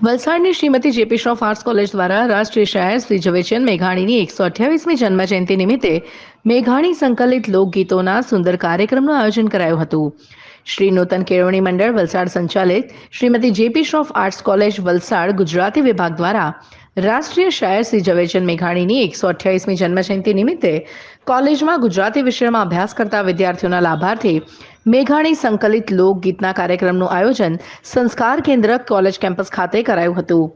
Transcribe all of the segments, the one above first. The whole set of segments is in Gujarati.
વલસાડની Shrimati JP Shroff arts college દ્વારા રાષ્ટ્રીય શાયર શ્રી ઝવેરચંદ મેઘાણીની એકસો અઠ્યાવીસમી જન્મજયંતિ નિમિત્તે મેઘાણી સંકલિત લોકગીતોના સુંદર કાર્યક્રમનું આયોજન કરાયું હતું. શ્રી નૂતન કેળવણી મંડળ વલસાડ સંચાલિત Shrimati JP Shroff arts college Valsad Gujarati વિભાગ દ્વારા રાષ્ટ્રીય શાયર શ્રી ઝવેરચંદ મેઘાણીની એકસો અઠ્યાવીસમી જન્મજયંતિ નિમિત્તે કોલેજમાં ગુજરાતી વિષયમાં અભ્યાસ કરતા વિદ્યાર્થીઓના લાભાર્થી મેઘાણી સંકલિત લોકગીતના કાર્યક્રમનું આયોજન સંસ્કાર કેન્દ્ર કોલેજ કેમ્પસ ખાતે કરાયું હતું.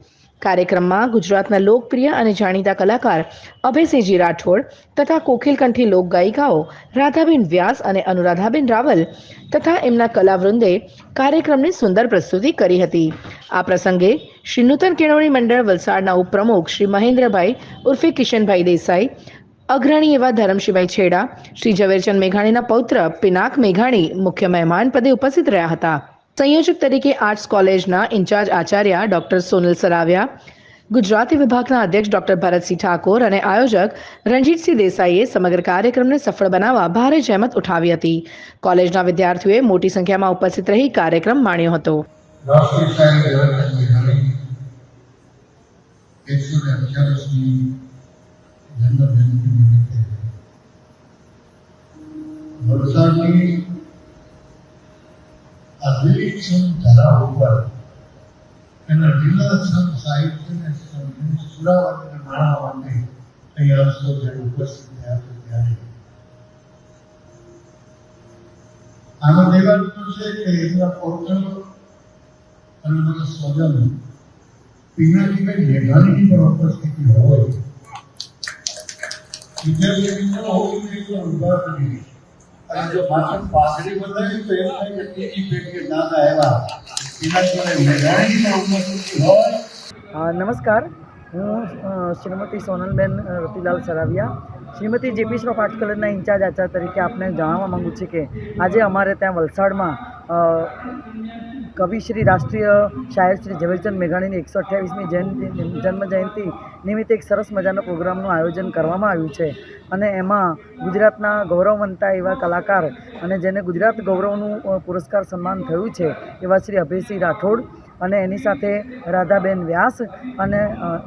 કાર્યક્રમમાં ગુજરાતના લોકપ્રિય અને જાણીતા કલાકાર અભયસિંહજી રાઠોડ તથા કોકિલકંઠી લોકગાયિકાઓ રાધાબેન વ્યાસ અને અનુરાધાબેન રાવલ તથા એમના કલાવૃંદે કાર્યક્રમની સુંદર પ્રસ્તુતિ કરી હતી. આ પ્રસંગે શ્રી નૂતન કેળવણી મંડળ વલસાડના ઉપપ્રમુખ શ્રી મહેન્દ્રભાઈ ઉર્ફે કિશનભાઈ દેસાઈ અગ્રણી એવા ધરમશીભાઈ છેડા, શ્રી ઝવેરચંદ મેઘાણીના પૌત્ર, પિનાક મેઘાણી, મુખ્ય મહેમાન પદે ઉપસ્થિત રહ્યા હતા. સંયોજક તરીકે આર્ટ્સ કોલેજના ઇન્ચાર્જ આચાર્ય ડોક્ટર સોનલ સરાવ્યા, ગુજરાતી વિભાગના અધ્યક્ષ ડોક્ટર ભરતસિંહ ઠાકોર અને આયોજક રણજીતસિંહ દેસાઈએ સમગ્ર કાર્યક્રમને સફળ બનાવવા ભારે જહેમત ઉઠાવી હતી. કોલેજના વિદ્યાર્થીઓએ મોટી સંખ્યામાં ઉપસ્થિત રહી કાર્યક્રમ માણ્યો હતો. રાષ્ટ્રીય શાયર ઝવેરચંદ મેઘાણી એકસો ને અઠ્યાવીસમી જન્મજયંતિ નિમિત્તે વલસાડની આ વિલિક્ષણ ધરા ઉપર એના લીલાછમ સાહિત્યને સમજીને સુરાવટને માણવા માટે અહીંયા સૌ જણ ઉપસ્થિત થયા છે ત્યારે. આનંદ એ છે કે એમના પૌત્ર અને બધા સ્વજન પિનાકીભાઈ મેઘાણીની પણ ઉપસ્થિતિ હોય. નમસ્કાર. હું શ્રીમતી સોનલબેન રતિલાલ સરાવિયા. શ્રીમતી જેપી શ્રોફ આર્ટ કોલેજના ઇન્ચાર્જ આચાર્ય તરીકે આપને જણાવવા માગું છું કે આજે અમારે ત્યાં વલસાડમાં કવિ શ્રી રાષ્ટ્રીય શાયર શ્રી ઝવેરચંદ મેઘાણીની એકસો અઠ્યાવીસમી જયંતિ જન્મ જયંતિ નિમિત્તે એક સરસ મજાના પ્રોગ્રામનું આયોજન કરવામાં આવ્યું છે. અને એમાં ગુજરાતના ગૌરવવંતા એવા કલાકાર અને જેને ગુજરાત ગૌરવનું પુરસ્કાર સન્માન થયું છે, એવા શ્રી અભયસિંહ રાઠોડ અને એની સાથે રાધાબેન વ્યાસ અને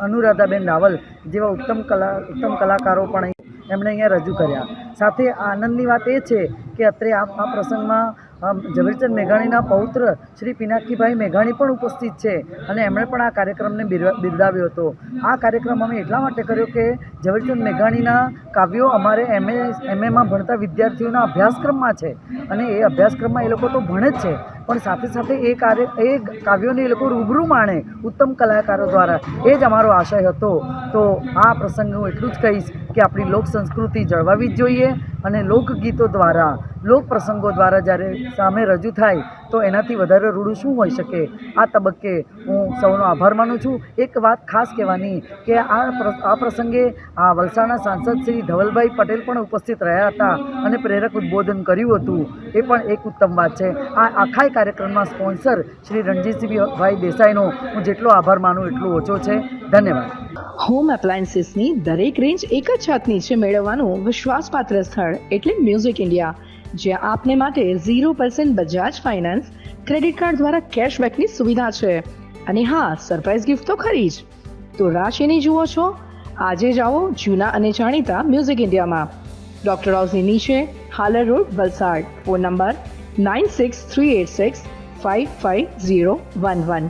અનુરાધાબેન રાવલ જેવા ઉત્તમ કલા, ઉત્તમ કલાકારો પણ એમણે અહીંયા રજૂ કર્યા. સાથે આનંદની વાત એ છે કે અત્રે આ પ્રસંગમાં ઝવેરચંદ મેઘાણીના પૌત્ર શ્રી પિનાકીભાઈ મેઘાણી પણ ઉપસ્થિત છે અને એમણે પણ આ કાર્યક્રમને બિરદાવ્યો હતો. આ કાર્યક્રમ અમે એટલા માટે કર્યો કે ઝવેરચંદ મેઘાણીના કાવ્યો અમારે એમએ એમએમાં ભણતા વિદ્યાર્થીઓના અભ્યાસક્રમમાં છે અને એ અભ્યાસક્રમમાં એ લોકો તો ભણે જ છે. પણ સાથે સાથે એ કાર્ય, એ કાવ્યોને એ લોકો રૂબરૂ માણે ઉત્તમ કલાકારો દ્વારા. એ જ અમારો આશય હતો. તો આ પ્રસંગે હું એટલું જ કહીશ. કે આપણી લોક સંસ્કૃતિ જળવાવી જ જોઈએ અને લોકગીતો દ્વારા, લોક પ્રસંગો દ્વારા જ્યારે સામે રજૂ થાય, તો એનાથી વધારે રૂડું શું હોઈ શકે? આ તબક્કે હું સૌનો આભાર માનું છું. એક વાત ખાસ કહેવાની કે આ આ પ્રસંગે આ વલસાડના સાંસદ શ્રી ધવલભાઈ પટેલ પણ ઉપસ્થિત રહ્યા હતા અને પ્રેરક ઉદ્બોધન કર્યું હતું. એ પણ એક ઉત્તમ વાત છે. આ આખાય કાર્યક્રમમાં સ્પોન્સર શ્રી રણજીતસિંહભાઈ દેસાઈનો હું જેટલો આભાર માનું એટલું ઓછો છે. ધન્યવાદ. હોમ એપ્લાયન્સીસની દરેક રેન્જ એક જ છત નીચે મેળવવાનું વિશ્વાસપાત્ર સ્થળ એટલે મ્યુઝિક ઇન્ડિયા જ્યાં આપને માટે zero percent Bajaj Finance credit card દ્વારા કેશબેકની સુવિધા છે. અને હા સરપ્રાઇઝ ગિફ્ટ તો ખરી જ. તો રાશિની જુઓ છો. આજે જાઓ જૂના અને જાણીતા મ્યુઝિક ઇન્ડિયામાં ડોક્ટર હાઉસની નીચે Halar road Valsad. Phone number nine six three eight six five five zero one one